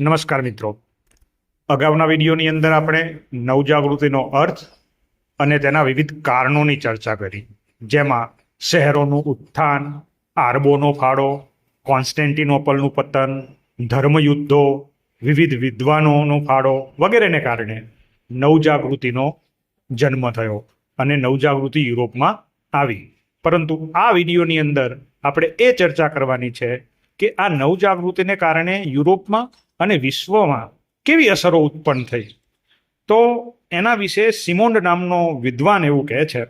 નમસ્કાર મિત્રો. અગાઉના વિડીયોની અંદર આપણે નવજાગૃતિનો અર્થ અને તેના વિવિધ કારણોની ચર્ચા કરી. જેમાં શહેરોનું ઉત્થાન, આરબોનો ફાળો, કોન્સ્ટેન્ટિનોપલનું પતન, ધર્મયુદ્ધો, વિવિધ વિદ્વાનોનો ફાળો વગેરેને કારણે નવજાગૃતિનો જન્મ થયો અને નવજાગૃતિ યુરોપમાં આવી. પરંતુ આ વિડીયોની અંદર આપણે એ ચર્ચા કરવાની છે કે આ નવજાગૃતિને કારણે યુરોપમાં અને વિશ્વમાં કેવી અસરો ઉત્પન્ન થઈ? તો એના વિશે સિમોન્ડ નામનો વિદ્વાન એવું કહે છે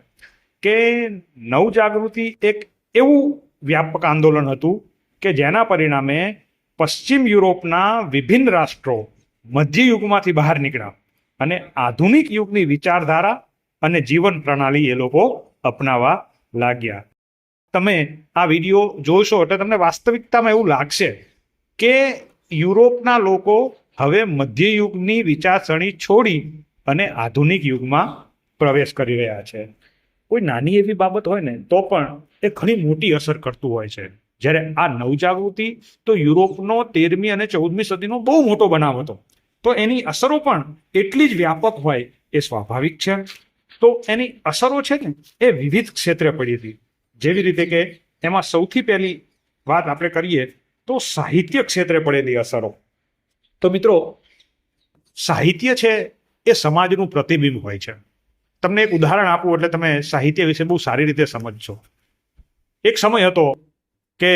કે નવજાગૃતિ એક એવું વ્યાપક આંદોલન હતું કે જેના પરિણામે પશ્ચિમ યુરોપના વિભિન્ન રાષ્ટ્રો મધ્ય યુગમાંથી બહાર નીકળ્યા અને આધુનિક યુગની વિચારધારા અને જીવન પ્રણાલી એ લોકો અપનાવવા લાગ્યા. તમે આ વીડિયો જોશો એટલે તમને વાસ્તવિકતામાં એવું લાગશે કે યુરોપના લોકો હવે મધ્ય યુગની વિચારસરણી છોડી અને આધુનિક યુગમાં પ્રવેશ કરી રહ્યા છે. કોઈ નાની એવી બાબત હોય ને, તો પણ એ ઘણી મોટી અસર કરતું હોય છે. જ્યારે આ નવજાગૃતિ તો યુરોપનો તેરમી અને ચૌદમી સદીનો બહુ મોટો બનાવ હતો. તો એની અસરો પણ એટલી જ વ્યાપક હોય એ સ્વાભાવિક છે. તો એની અસરો છે ને, એ વિવિધ ક્ષેત્રે પડી હતી. જેવી રીતે કે એમાં સૌથી પહેલી વાત આપણે કરીએ તો સાહિત્ય ક્ષેત્રે પડેલી અસરો. તો મિત્રો, સાહિત્ય છે એ સમાજનું પ્રતિબિંબ હોય છે. તમને એક ઉદાહરણ આપું એટલે તમે સાહિત્ય વિશે બહુ સારી રીતે સમજશો. એક સમય હતો કે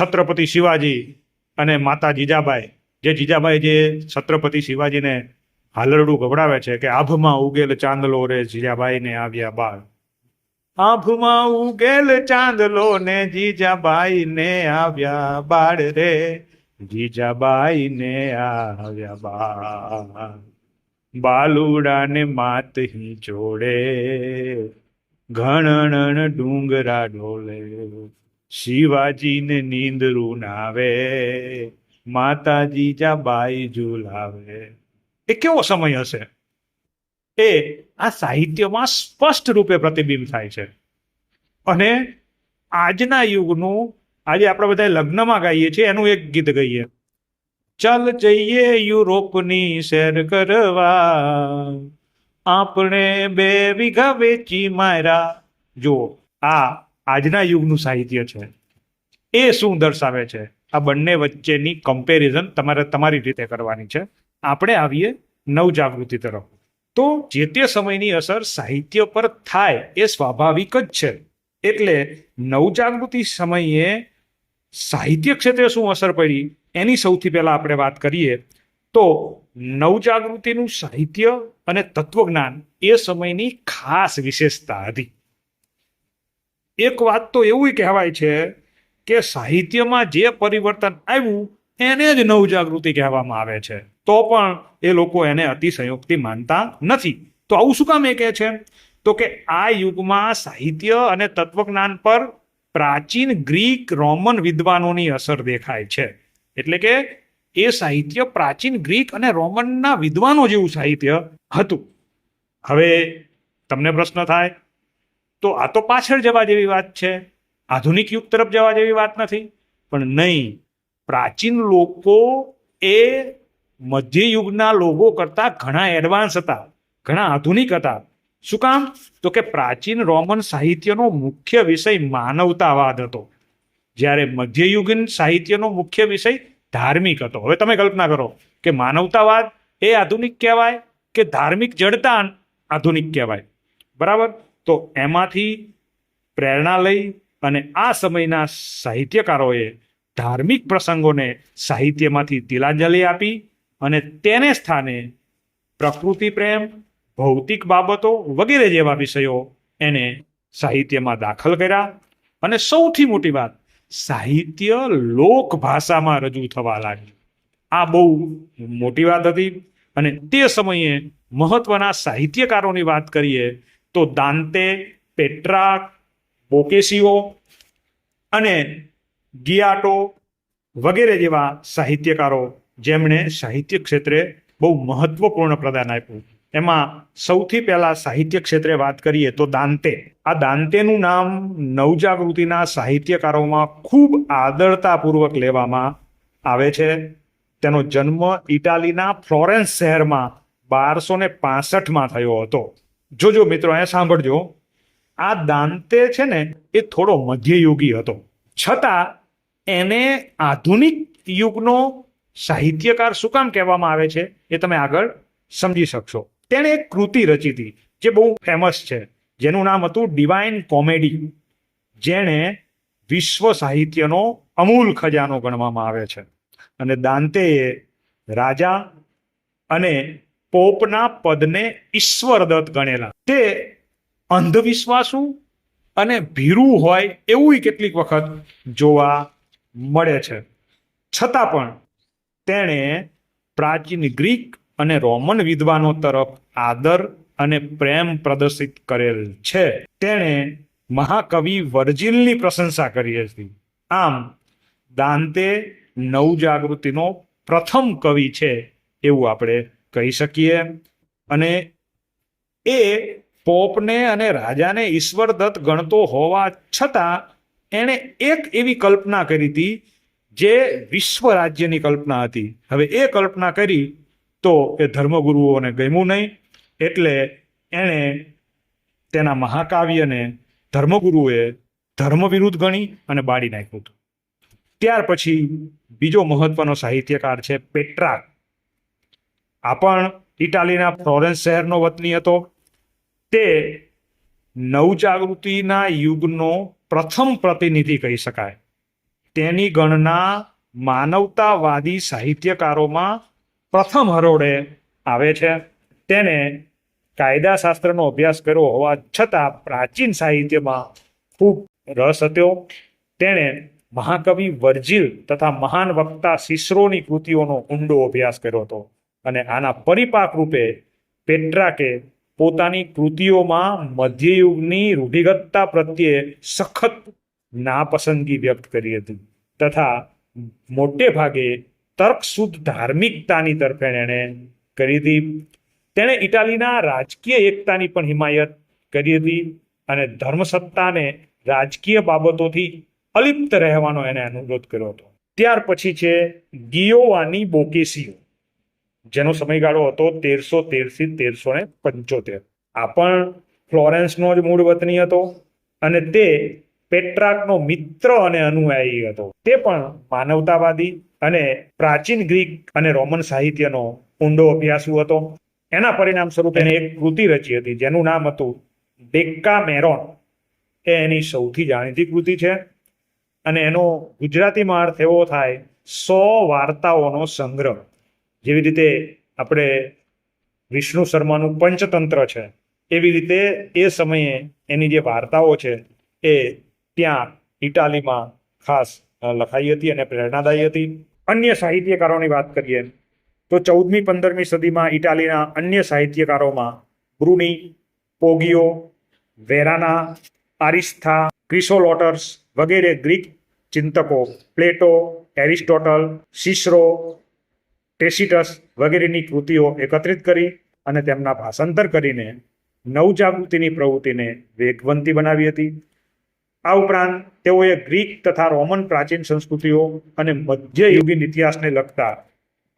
છત્રપતિ શિવાજી અને માતા જીજાબાઈ, જે જીજાબાઈ જે છત્રપતિ શિવાજીને હાલરડું ગવડાવે છે કે આભમાં ઉગેલ ચાંદલો રે જીજાબાઈને આવ્યા બાળ. આભમાં ઉગેલ ચાંદલો ને જીજાબાઈ ને આવ્યા બાળ રે. જીજાબાઈ ને આવ્યા બાળ. બાલુડા ને માતહી જોડે. ઘણણ ડુંગરા ડોલે. શિવાજીને નીંદરું નાવે માતા જીજાબાઈ ઝુલાવે. એ કેવો સમય હશે? એ આ સાહિત્યમાં સ્પષ્ટ રૂપે પ્રતિબિંબ થાય છે. અને આજના યુગનું, આજે આપણે બધા લગ્નમાં ગાઈએ છીએ, એનું એક ગીત ગાઈએ. ચાલ જઈએ યુરોપની સેર કરવા, આપણે બે વીઘા વેચી મારા જુઓ, આ આજના યુગનું સાહિત્ય છે. એ શું દર્શાવે છે? આ બંને વચ્ચેની કમ્પેરિઝન તમારે તમારી રીતે કરવાની છે. આપણે આવીએ નવજાગૃતિ તરફ. તો જે તે સમયની અસર સાહિત્ય પર થાય એ સ્વાભાવિક જ છે. એટલે નવજાગૃતિ સમયે સાહિત્ય ક્ષેત્રે શું અસર પડી? એની સૌથી પહેલાં આપણે વાત કરીએ તો નવજાગૃતિનું સાહિત્ય અને તત્વજ્ઞાન એ સમયની ખાસ વિશેષતા હતી. એક વાત તો એવું કહેવાય છે કે સાહિત્યમાં જે પરિવર્તન આવ્યું, એને જ નવજાગૃતિ કહેવામાં આવે છે. તો પણ એ લોકો એને અતિશયોક્તિ માનતા નથી. તો આવું શું કામ એ કહે છે? તો કે આ યુગમાં સાહિત્ય અને તત્વજ્ઞાન પર પ્રાચીન ગ્રીક રોમન વિદ્વાનોની અસર દેખાય છે. એટલે કે એ સાહિત્ય પ્રાચીન ગ્રીક અને રોમનના વિદ્વાનો જેવું સાહિત્ય હતું. હવે તમને પ્રશ્ન થાય, તો આ તો પાછળ જવા જેવી વાત છે. આધુનિક યુગ તરફ જવા જેવી વાત નથી. પણ નહીં, પ્રાચીન લોકો એ મધ્ય યુગના લોકો કરતા ઘણા એડવાન્સ હતા, ઘણા આધુનિક હતા. શું કામ? તો કે પ્રાચીન રોમન સાહિત્યનો મુખ્ય વિષય માનવતાવાદ હતો. જ્યારે મધ્યયુગીન સાહિત્યનો મુખ્ય વિષય ધાર્મિક હતો. હવે તમે કલ્પના કરો કે માનવતાવાદ એ આધુનિક કહેવાય કે ધાર્મિક જડતા આધુનિક કહેવાય. બરાબર? તો એમાંથી પ્રેરણા લઈ અને આ સમયના સાહિત્યકારોએ ધાર્મિક પ્રસંગોને સાહિત્યમાંથી તિલાંજલિ આપી અને તેને સ્થાને પ્રકૃતિ પ્રેમ, ભૌતિક બાબતો વગેરે જેવા વિષયો એને સાહિત્યમાં દાખલ કર્યા. અને સૌથી મોટી વાત, સાહિત્ય લોકભાષામાં રજૂ થવા લાગ્યું આ બહુ મોટી વાત હતી. અને તે સમયે મહત્વના સાહિત્યકારોની વાત કરીએ તો દાંતે, પેટ્રાક બોકેસીઓ અને ગિયાટો વગેરે જેવા સાહિત્યકારો જેમણે સાહિત્ય ક્ષેત્રે બહુ મહત્વપૂર્ણ પ્રદાન આપ્યું. એમાં સૌથી પહેલા સાહિત્ય ક્ષેત્રે વાત કરીએ તો દાંતે. આ દાંતેનું નામ નવજાગૃતિના સાહિત્યકારોમાં ખૂબ આદરતાપૂર્વક લેવામાં આવે છે. તેનો જન્મ ઇટાલીના ફ્લોરેન્સ શહેરમાં બારસો ને પાસઠમાં થયો હતો. જોજો મિત્રો, અહીંયા સાંભળજો. આ દાંતે છે ને, એ થોડો મધ્યયુગી હતો. છતાં, એને આધુનિક યુગનો સાહિત્યકાર શું કામ કહેવામાં આવે છે એ તમે આગળ સમજી શકશો. તેણે એક કૃતિ રચી હતી જે બહુ ફેમસ છે. જેનું નામ હતું ડિવાઇન કોમેડી જેણે વિશ્વ સાહિત્યનો અમૂલ ખજાનો ગણવામાં આવે છે. અને દાંતેએ રાજા અને પોપના પદને ઈશ્વરદત્ત ગણેલા. તે અંધવિશ્વાસુ અને ભીરું હોય એવું કેટલીક વખત જોવા મળે છે. છતાં પણ તેણે પ્રાચીન ગ્રીક અને રોમન વિદ્વાનો તરફ આદર અને પ્રેમ પ્રદર્શિત કરેલ છે. તેણે મહાકવિ વર્જિલની પ્રશંસા કરી હતી. આમ, દાંતે નવજાગૃતિનો પ્રથમ કવિ છે એવું આપણે કહી શકીએ. અને એ પોપને અને રાજાને ઈશ્વરદત્ત ગણતો હોવા છતાં એણે એક એવી કલ્પના કરી હતી જે વિશ્વ રાજ્યની કલ્પના હતી. હવે એ કલ્પના કરી તો એ ધર્મગુરુઓને ગમ્યું નહીં, એટલે એણે તેના મહાકાવ્યને ધર્મગુરુએ ધર્મ વિરુદ્ધ ગણી અને બાળી નાખ્યું હતું. ત્યાર પછી બીજો મહત્વનો સાહિત્યકાર છે પેટ્રાક. આ પણ ઇટાલીના ફ્લોરેન્સ શહેરનો વતની હતો. તે નવજાગૃતિના યુગનો પ્રથમ પ્રતિનિધિ કહી શકાય. તેની ગણના માનવતાવાદી સાહિત્યકારોમાં પ્રથમ હરોળે આવે છે. તેને કાયદાશાસ્ત્રનો અભ્યાસ કર્યો હોવા છતાં પ્રાચીન સાહિત્યમાં ખૂબ રસ હતો. તેણે મહાકવિ વર્જિલ તથા મહાન વક્તા સિસરોની કૃતિઓનો ઊંડો અભ્યાસ કર્યો હતો અને આના પરિપાક રૂપે પેટ્રાકે પોતાની કૃતિઓમાં મધ્યયુગની રૂઢિગતતા પ્રત્યે સખત નાપસંદગી વ્યક્ત કરી હતી. તથા મોટે ભાગે તર્કશુદ્ધ ધાર્મિકતાની તરફે એણે કરી હતી. તેણે ઇટાલીના રાજકીય એકતાની પણ હિમાયત કરી હતી અને ધર્મસત્તાને રાજકીય બાબતોથી અલિપ્ત રહેવાનો એને અનુરોધ કર્યો હતો. ત્યાર પછી છે ગિયોવાની બોકેસીઓ, જેનો સમયગાળો હતો તેરસો તેરથી તેરસો ને પંચોતેર. આ પણ ફ્લોરેન્સનો જ મૂળ વતની હતો અને તે પેટ્રાકનો મિત્ર અને અનુયાયી હતો. તે પણ માનવતાવાદી અને પ્રાચીન ગ્રીક અને રોમન સાહિત્યનો ઊંડો અભ્યાસુ હતો. એના પરિણામ સ્વરૂપે એને એક કૃતિ રચી હતી, જેનું નામ હતું ડેક્કા મેરોન. એ એની સૌથી જાણીતી કૃતિ છે અને એનો ગુજરાતીમાં અર્થ એવો થાય, સો વાર્તાઓનો સંગ્રહ. જેવી રીતે આપણે વિષ્ણુ શર્માનું પંચતંત્ર છે, એવી રીતે એ સમયે એની જે વાર્તાઓ છે એ ત્યાં ઇટાલીમાં ખાસ લખાઈ હતી અને પ્રેરણાદાયી હતી. અન્ય સાહિત્યકારોની વાત કરીએ તો ચૌદમી, પંદરમી સદીમાં ઇટાલીના અન્ય સાહિત્યકારોમાં બ્રુની, પોગિયો, વેરાના, આરિસ્થા, ક્રિસોલોટર્સ વગેરે ગ્રીક ચિંતકો પ્લેટો, એરિસ્ટોટલ, સિસરો, ટેસિટસ વગેરેની કૃતિઓ એકત્રિત કરી અને તેમના ભાષાંતર કરીને નવજાગૃતિની પ્રવૃત્તિને વેગવંતી બનાવી હતી. આ ઉપરાંત તેઓએ ગ્રીક તથા રોમન પ્રાચીન સંસ્કૃતિઓ અને મધ્યયુગીન ઇતિહાસને લગતા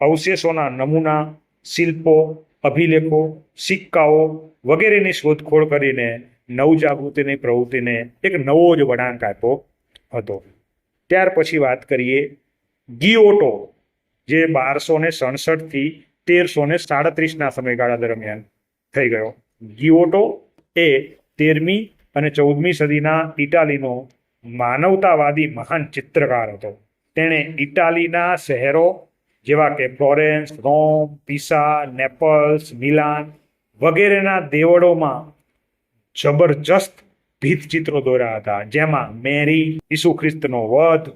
અવશેષોના નમૂના, શિલ્પો, અભિલેખો, સિક્કાઓ વગેરેની શોધખોળ કરીને નવજાગૃતિની પ્રવૃત્તિને એક નવો જ વળાંક આપ્યો હતો. ત્યાર પછી વાત કરીએ ગિયોટો, જે બારસો ને સડસઠથી તેરસો ને સાડત્રીસના સમયગાળા દરમિયાન થઈ ગયો. ગિયોટો એ તેરમી અને ચૌદમી સદીના ઇટાલીનો માનવતાવાદી મહાન ચિત્રકાર હતો. તેણે ઇટાલીના શહેરો જેવા કે Florence, Rome, Pisa, Naples, Milan વગેરેના દેવળોમાં જબરજસ્ત ભીતચિત્રો દોર્યા હતા. જેમાં મેરી ઈસુ ખ્રિસ્તનો વધ,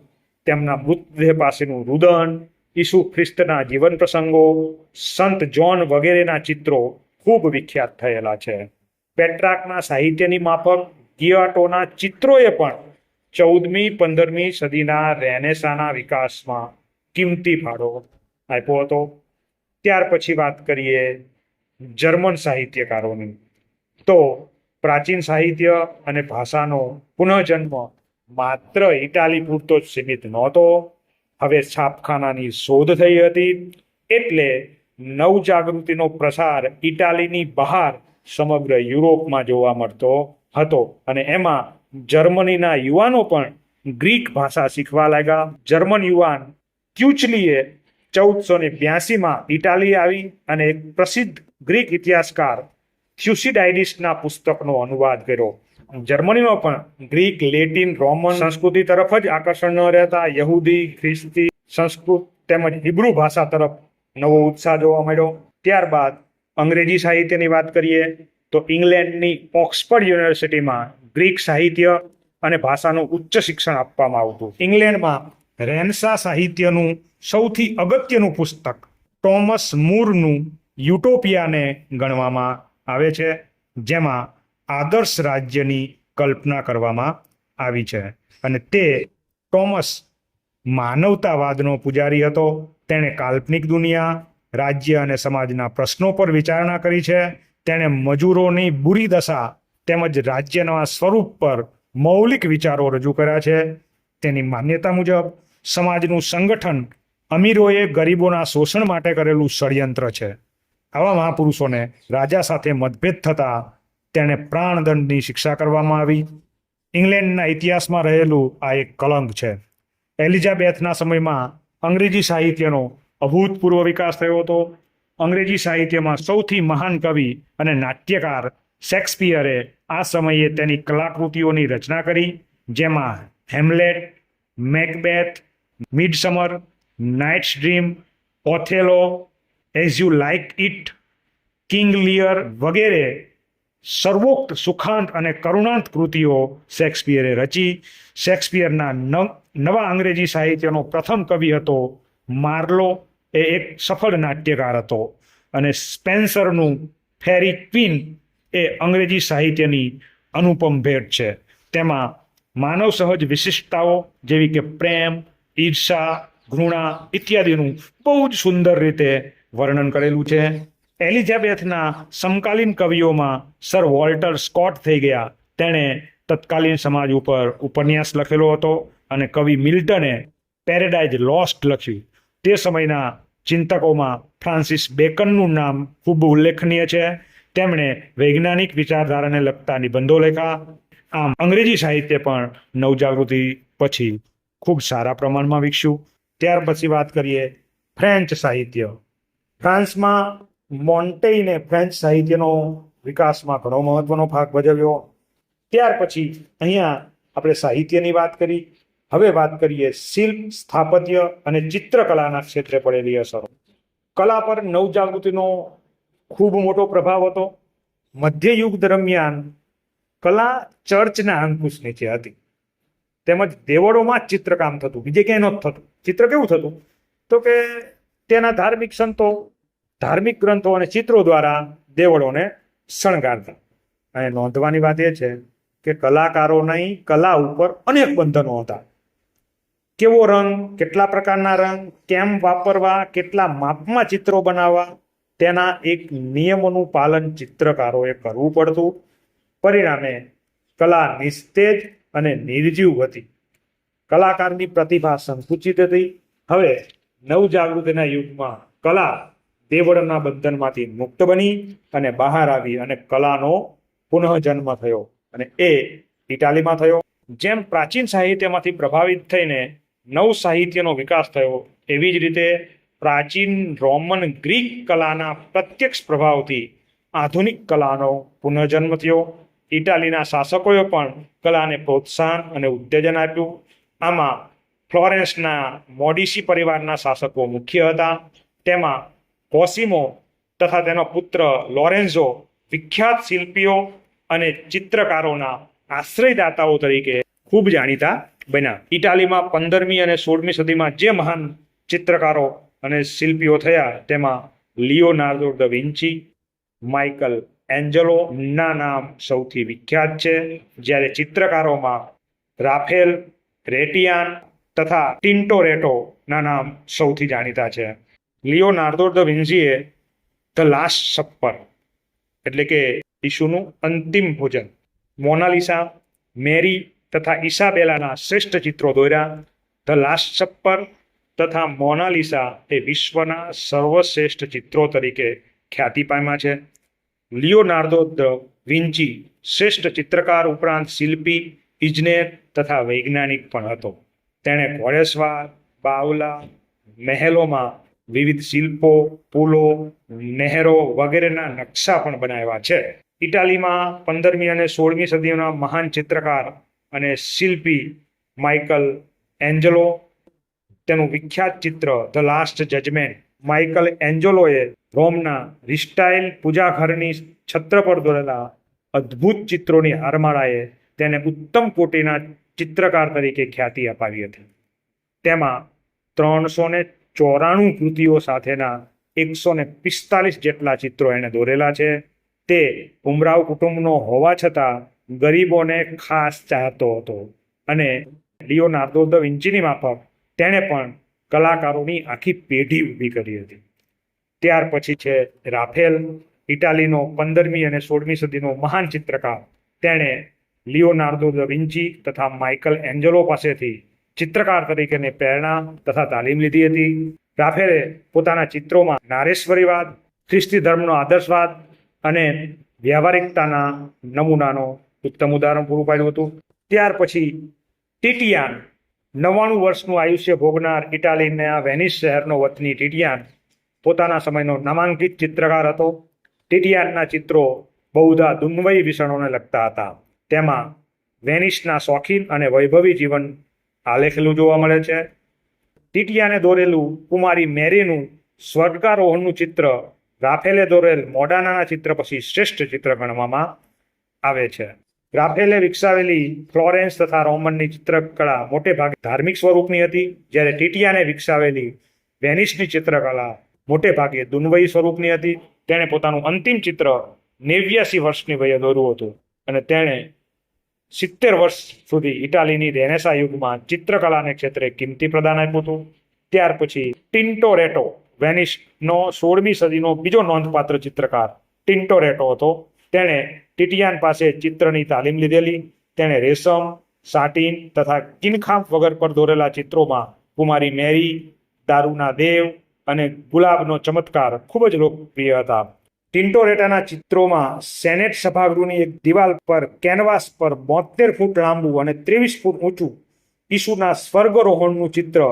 તેમના મૃતદેહ પાસેનું રુદન, ઈસુ ખ્રિસ્તના જીવન પ્રસંગો, સંત જોન વગેરેના ચિત્રો ખૂબ વિખ્યાત થયેલા છે. પેટ્રાકના સાહિત્યની માફક ગિયાટોના ચિત્રોએ પણ ચૌદમી, પંદરમી સદીના રેનેસાના વિકાસમાં કિંમતી ફાળો આપ્યો હતો. ત્યાર પછી વાત કરીએ જર્મન સાહિત્યકારોની. તો પ્રાચીન સાહિત્ય અને ભાષાનો પુનઃજન્મ માત્ર ઇટાલી પૂરતો જ સીમિત નહોતો. હવે છાપખાનાની શોધ થઈ હતી. એટલે નવજાગૃતિનો પ્રસાર ઇટાલીની બહાર સમગ્ર યુરોપમાં જોવા મળતો હતો અને એમાં જર્મનીના યુવાનો પણ ગ્રીક ભાષા શીખવા લાગ્યા. જર્મન યુવાન ક્યુચલીએ ચૌદસો ને બ્યાસીમાં ઇટાલી આવી અને એક પ્રસિદ્ધ ગ્રીક ઇતિહાસકાર થ્યુસિડાઇડિસના પુસ્તકનો અનુવાદ કર્યો. જર્મનીમાં પણ ગ્રીક, લેટિન, રોમન સંસ્કૃતિ તરફ જ આકર્ષણ ન રહેતા યહૂદી, ખ્રિસ્તી સંસ્કૃત તેમજ હિબ્રુ ભાષા તરફ નવો ઉત્સાહ જોવા મળ્યો. ત્યારબાદ અંગ્રેજી સાહિત્યની વાત કરીએ, તો ઇંગ્લેન્ડની ઓક્સફર્ડ યુનિવર્સિટીમાં ગ્રીક સાહિત્ય અને ભાષાનું ઉચ્ચ શિક્ષણ આપવામાં આવતું. ઇંગ્લેન્ડમાં રેન્સા સાહિત્યનું સૌથી અગત્યનું પુસ્તક ટોમસ મૂરનું યુટોપિયાને ગણવામાં આવે છે, જેમાં આદર્શ રાજ્યની કલ્પના કરવામાં આવી છે. અને તે ટોમસ માનવતાવાદનો પૂજારી હતો, તેણે કાલ્પનિક દુનિયા રાજ્ય અને સમાજના પ્રશ્નો પર વિચારણા કરી છે. તેણે મજૂરોની બુરી દશા તેમજ રાજ્યના સ્વરૂપ પર મૌલિક વિચારો રજૂ કર્યા છે. તેની માન્યતા મુજબ સમાજનું સંગઠન અમીરોએ ગરીબોના શોષણ માટે કરેલું ષડયંત્ર છે. આવા મહાપુરુષોને રાજા સાથે મતભેદ થતા તેણે પ્રાણદંડની શિક્ષા કરવામાં આવી. ઇંગ્લેન્ડના ઇતિહાસમાં રહેલું આ એક કલંક છે. એલિઝાબેથના સમયમાં અંગ્રેજી સાહિત્યનો અભૂતપૂર્વ વિકાસ થયો હતો. અંગ્રેજી સાહિત્યમાં સૌથી મહાન કવિ અને નાટ્યકાર શેક્સપિયરે આ સમયે તેની કલાકૃતિઓની રચના કરી, જેમાં Hamlet, Macbeth, Midsummer, Night's Dream, Othello, As You Like It, King Lear વગેરે સર્વોક્ત સુખાંત અને કરુણાંત કૃતિઓ શેક્સપિયરે રચી. શેક્સપિયરના નવ અંગ્રેજી સાહિત્યનો પ્રથમ કવિ હતો માર્લો એ એક સફળ નાટ્યકાર હતો અને સ્પેન્સરનું ફેરી ક્વીન એ અંગ્રેજી સાહિત્યની અનુપમ ભેટ છે. તેમાં માનવ સહજ વિશિષ્ટતાઓ જેવી કે પ્રેમ, ઈર્ષા, ઘૃણા ઇત્યાદિનું બહુ જ સુંદર રીતે વર્ણન કરેલું છે. એલિઝાબેથના સમકાલીન કવિઓમાં સર વોલ્ટર સ્કોટ થઈ ગયા. તેણે તત્કાલીન સમાજ ઉપર ઉપન્યાસ લખેલો હતો અને કવિ મિલ્ટને પેરેડાઇઝ લોસ્ટ લખ્યું. તે સમયના ચિંતકોમાં ફ્રાન્સિસ બેકનનું નામ ખૂબ ઉલ્લેખનીય છે. તેમણે વૈજ્ઞાનિક વિચારધારાને લગતા નિબંધો લખ્યા. આમ અંગ્રેજી સાહિત્ય પણ નવજાગૃતિ પછી ખૂબ સારા પ્રમાણમાં વિકસ્યું. ત્યાર પછી વાત કરીએ ફ્રેન્ચ સાહિત્ય. ફ્રાન્સમાં મોન્ટેઈને ફ્રેન્ચ સાહિત્યનો વિકાસમાં ઘણો મહત્વનો ભાગ ભજવ્યો. ત્યાર પછી અહીંયા આપણે સાહિત્યની વાત કરી. હવે વાત કરીએ શિલ્પ, સ્થાપત્ય અને ચિત્રકલાના ક્ષેત્રે પડેલી અસરો. કલા પર નવજાગૃતિનો ખૂબ મોટો પ્રભાવ હતો. મધ્યયુગ દરમિયાન કલા ચર્ચના અંકુશ નીચે હતી. તેમજ દેવળોમાં ચિત્રકામ થતું, બીજે ક્યાંય નહોતું થતું. ચિત્ર કેવું થતું? તો કે તેના ધાર્મિક સંતો, ધાર્મિક ગ્રંથો અને ચિત્રો દ્વારા દેવળોને શણગારતા. અને નોંધવાની વાત એ છે કે કલાકારોની કલા ઉપર અનેક બંધનો હતા. કેવો રંગ, કેટલા પ્રકારના રંગ, કેમ વાપરવા, કેટલા માપમાં ચિત્રો બનાવવા, તેના એક નિયમોનું પાલન ચિત્રકારોએ કરવું પડતું. પરિણામે કલા નિસ્તેજ અને નિર્જીવ હતી. કલાકારની પ્રતિભા સંકુચિત હતી. હવે નવજાગૃતિના યુગમાં કલા દેવળના બંધનમાંથી મુક્ત બની અને બહાર આવી અને કલાનો પુનઃજન્મ થયો અને એ ઇટાલીમાં થયો. જેમ પ્રાચીન સાહિત્યમાંથી પ્રભાવિત થઈને નવ સાહિત્યનો વિકાસ થયો. એવી જ રીતે પ્રાચીન રોમન ગ્રીક કલાના પ્રત્યક્ષ પ્રભાવથી આધુનિક કલાનો પુનર્જન્મ થયો. ઇટાલીના શાસકોએ પણ કલાને પ્રોત્સાહન અને ઉત્તેજન આપ્યું. આમાં ફ્લોરેન્સના મોડિસી પરિવારના શાસકો મુખ્ય હતા. તેમાં કોસિમો તથા તેનો પુત્ર લોરેન્ઝો વિખ્યાત શિલ્પીઓ અને ચિત્રકારોના આશ્રયદાતાઓ તરીકે ખૂબ જાણીતા બન્યા. ઇટાલીમાં પંદરમી અને સોળમી સદીમાં જે મહાન ચિત્રકારો અને શિલ્પીઓ થયા, તેમાં Leonardo da Vinci, Michelangelo ના નામ સૌથી વિખ્યાત છે. જ્યારે ચિત્રકારોમાં રાફેલ રેટિયાન તથા ટિન્ટોરેટોના નામ સૌથી જાણીતા છે. લિયોનાર્ડો દ વિન્સીએ ધ લાસ્ટ સપ્પર, એટલે કે ઈશુનું અંતિમ ભોજન, મોનાલિસા, મેરી તથા ઈસાબેલાના શ્રેષ્ઠ ચિત્રો દોર્યા. ધ લાસ્ટ સપ્પર તથા મોનાલિસા એ વિશ્વના સર્વશ્રેષ્ઠ ચિત્રો તરીકે ખ્યાતિ પામ્યા છે. લિયોનાર્ડો દ વિન્ચી શ્રેષ્ઠ ચિત્રકાર ઉપરાંત શિલ્પી, ઇજનેર તથા વૈજ્ઞાનિક પણ હતો. તેણે ઘોડેસવાર, બાવલા, મહેલોમાં વિવિધ શિલ્પો, પુલો, નહેરો વગેરેના નકશા પણ બનાવ્યા છે. ઇટાલીમાં પંદરમી અને સોળમી સદીના મહાન ચિત્રકાર અને શિલ્પી માઇકલ એન્જલો. તેનું વિખ્યાત ચિત્ર, ધ લાસ્ટ જજમેન્ટ માઇકલ એન્જલોએ રોમના રિસ્ટાઇલ પૂજાઘરની છત્ર પર દોરેલા અદ્ભુત ચિત્રોની હારમાળાએ તેને ઉત્તમ કોટીના ચિત્રકાર તરીકે ખ્યાતિ અપાવી હતી. તેમાં ત્રણસો ને ચોરાણું કૃતિઓ સાથેના એકસો ને પિસ્તાલીસ જેટલા ચિત્રો એણે દોરેલા છે. તે ઉમરાવ કુટુંબનો હોવા છતાં ગરીબોને ખાસ ચાહતો હતો. અને લિયોનાર્ડો દ વિન્ચીની માફક તેણે પણ કલાકારોની આખી પેઢી ઊભી કરી હતી. ત્યાર પછી છે રાફેલ, ઇટાલીનો પંદરમી અને સોળમી સદીનો મહાન ચિત્રકાર. તેણે લિયોનાર્ડો દ વિન્ચી તથા માઇકલ એન્જલો પાસેથી ચિત્રકાર તરીકેની પ્રેરણા તથા તાલીમ લીધી હતી. રાફેલે પોતાના ચિત્રોમાં નારેશ્વરીવાદ, ખ્રિસ્તી ધર્મનો આદર્શવાદ અને વ્યવહારિકતાના નમૂનાનો ઉત્તમ ઉદાહરણ પૂરું પાડ્યું હતું. ત્યાર પછી ટીટિયાન, નવ્વાણું વર્ષનું આયુષ્ય ભોગનાર ઇટાલીના વેનિસ શહેરનો વતની ટીટિયાન, પોતાના સમયનો નામાંકિત ચિત્રકાર હતો. ટીટિયાનના ચિત્રો બહુધા દુન્વયી વિષણોને લગતા હતા. તેમાં વેનિસના શોખીન અને વૈભવી જીવન આલેખેલું જોવા મળે છે. ટીટિયાને દોરેલું કુમારી મેરીનું સ્વર્ગારોહણનું ચિત્ર રાફેલે દોરેલ મોડાનાના ચિત્ર પછી શ્રેષ્ઠ ચિત્ર ગણવામાં આવે છે. રાફેલે વિકસાવેલી ફ્લોરેન્સ તથા રોમનની ચિત્રકળા મોટે ભાગે ધાર્મિક સ્વરૂપની હતી, જ્યારે ટીટિયાને વિકસાવેલી વેનિસની ચિત્રકલા મોટે ભાગે દુન્વયી સ્વરૂપની હતી. તેણે પોતાનું અંતિમ ચિત્ર નેવ્યાસી વર્ષની વયે દોર્યું હતું અને તેણે સિત્તેર વર્ષ સુધી ઇટાલીની રેનેસા યુગમાં ચિત્રકલાને ક્ષેત્રે કિંમતી પ્રદાન આપ્યું હતું. ત્યાર પછી ટિન્ટોરેટો વેનિસનો સોળમી સદીનો બીજો નોંધપાત્ર ચિત્રકાર ટિન્ટોરેટો હતો. તેણે ટિટિયાન પાસે ચિત્રની તાલીમ લીધેલી. તેણે રેશમ, સાટીન તથા કિનખામ વગર પર દોરેલા ચિત્રોમાં કુમારી મેરી, દારૂના દેવ અને ગુલાબનો ચમત્કાર ખૂબ જ લોકપ્રિય હતા. ટિન્ટોરેટાના ચિત્રોમાં સેનેટ સભાગૃહની એક દિવાલ પર કેનવાસ પર બોતેર ફૂટ લાંબુ અને ત્રેવીસ ફૂટ ઊંચું ઈસુના સ્વર્ગરોહણનું ચિત્ર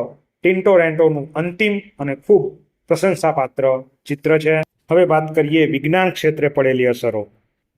ટિન્ટોરેન્ટોનું અંતિમ અને ખૂબ પ્રશંસાપાત્ર ચિત્ર છે. હવે વાત કરીએ વિજ્ઞાન ક્ષેત્રે પડેલી અસરો.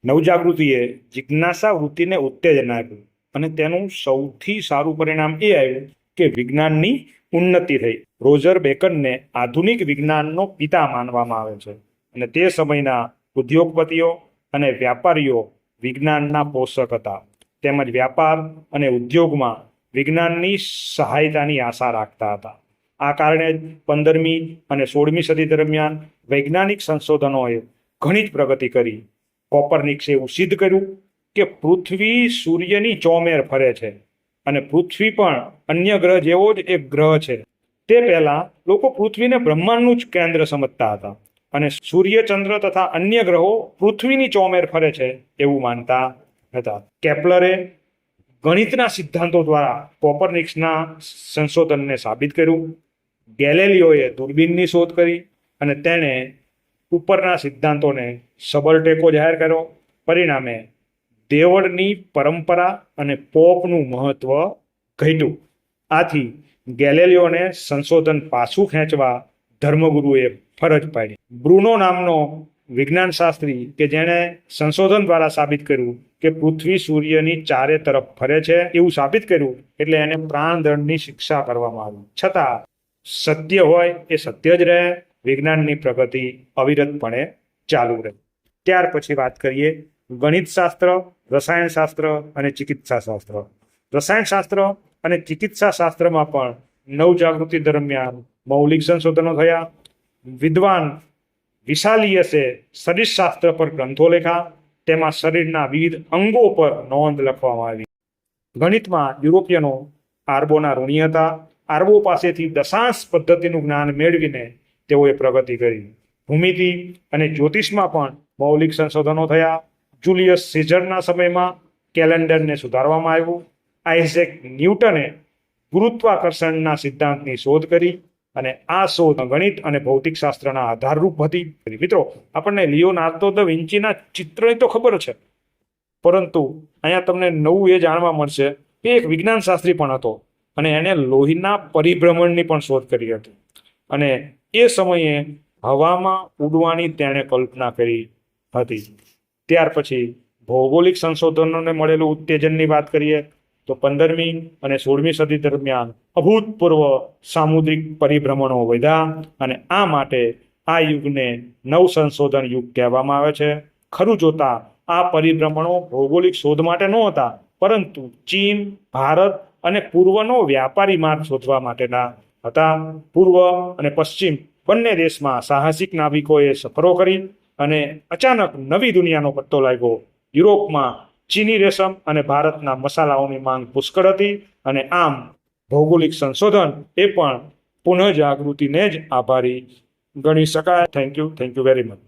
નવજાગૃતિએ જિજ્ઞાસા વૃત્તિને ઉત્તેજન આપ્યું અને તેનું સૌથી સારું પરિણામ એ આવ્યું કે વિજ્ઞાનની ઉન્નતિ થઈ. રોજર બેકનને આધુનિક વિજ્ઞાનનો પિતા માનવામાં આવે છે અને તે સમયના ઉદ્યોગપતિઓ અને વ્યાપારીઓ વિજ્ઞાનના પોષક હતા. તેમજ વ્યાપાર અને ઉદ્યોગમાં વિજ્ઞાનની સહાયતાની આશા રાખતા હતા. આ કારણે જ પંદરમી અને સોળમી સદી દરમિયાન વૈજ્ઞાનિક સંશોધનોએ ઘણી જ પ્રગતિ કરી કોપરનિક્સે એવું સિદ્ધ કર્યું કે પૃથ્વી સૂર્યની ચોમેર ફરે છે અને પૃથ્વી પણ અન્ય ગ્રહ જેવો જ એક ગ્રહ છે. તે પહેલા લોકો પૃથ્વીને બ્રહ્માંડનું જ કેન્દ્ર સમજતા હતા અને સૂર્ય, ચંદ્ર તથા અન્ય ગ્રહો પૃથ્વીની ચોમેર ફરે છે એવું માનતા હતા. કેપ્લરે ગણિતના સિદ્ધાંતો દ્વારા કોપરનિક્સના સંશોધનને સાબિત કર્યું. ગેલેલિયોએ દૂરબીનની શોધ કરી અને તેણે ઉપરના સિદ્ધાંતોને સબળ ટેકો જાહેર કર્યો. પરિણામે દેવળની પરંપરા અને પોપનું મહત્વ ઘટ્યું. આથી ગેલેલિયોને સંશોધન પાછું ખેંચવા ધર્મગુરુએ ફરજ પાડી. બ્રુનો નામનો વિજ્ઞાન શાસ્ત્રી કે જેણે સંશોધન દ્વારા સાબિત કર્યું કે પૃથ્વી સૂર્યની ચારે તરફ ફરે છે એવું સાબિત કર્યું એટલે એને પ્રાણદંડની શિક્ષા કરવામાં આવી. છતાં સત્ય હોય એ સત્ય જ રહે વિજ્ઞાનની પ્રગતિ અવિરતપણે ચાલુ રહે. ત્યાર પછી વાત કરીએ ગણિતશાસ્ત્ર, રસાયણશાસ્ત્ર અને ચિકિત્સાશાસ્ત્ર. રસાયણશાસ્ત્ર અને ચિકિત્સાશાસ્ત્રમાં પણ નવજાગૃતિ દરમિયાન મૌલિક સંશોધનો થયા. વિદ્વાન વિશાલિયસે શરીરશાસ્ત્ર પર ગ્રંથો લેખા તેમાં શરીરના વિવિધ અંગો પર નોંધ લખવામાં આવી. ગણિતમાં યુરોપિયનો આરબોના ઋણી હતા. આરબો પાસેથી દશાંશ પદ્ધતિનું જ્ઞાન મેળવીને તેઓએ પ્રગતિ કરી. ભૂમિતિ અને જ્યોતિષમાં પણ મૌલિક સંશોધનો થયા. જુલિયસ સીઝરના સમયમાં કેલેન્ડરને સુધારવામાં આવ્યું. આઇઝેક ન્યૂટને ગુરુત્વાકર્ષણના સિદ્ધાંતની શોધ કરી અને આ શોધ ગણિત અને ભૌતિક શાસ્ત્રના આધારરૂપ હતી. મિત્રો, આપણને લિયોનાર્દો દ વિન્ચીના ચિત્રની તો ખબર છે. પરંતુ અહીંયા તમને નવું એ જાણવા મળશે કે એક વિજ્ઞાન શાસ્ત્રી પણ હતો અને એણે લોહીના પરિભ્રમણની પણ શોધ કરી હતી. અને એ સમયે હવામાં ઉડવાની તેણે કલ્પના કરી હતી. ત્યાર પછી ભૌગોલિક સંશોધનોને મળેલું ઉત્તેજનની વાત કરીએ તો પંદરમી અને સોળમી સદી દરમિયાન અભૂતપૂર્વ સામુદ્રિક પરિભ્રમણો વધ્યા અને આ માટે આ યુગને નવ સંશોધન યુગ કહેવામાં આવે છે. ખરું જોતા આ પરિભ્રમણો ભૌગોલિક શોધ માટે નહોતા, પરંતુ ચીન, ભારત અને પૂર્વનો વ્યાપારી માર્ગ શોધવા માટેના હતા. પૂર્વ અને પશ્ચિમ બંને દેશમાં સાહસિક નાવિકોએ સફરો કરી અને અચાનક નવી દુનિયાનો પત્તો લાગ્યો. યુરોપમાં ચીની રેશમ અને ભારતના મસાલાઓની માંગ પુષ્કળ હતી અને આમ ભૌગોલિક સંશોધન એ પણ પુનઃ જાગૃતિને જ આભારી ગણી શકાય. Thank you thank you very much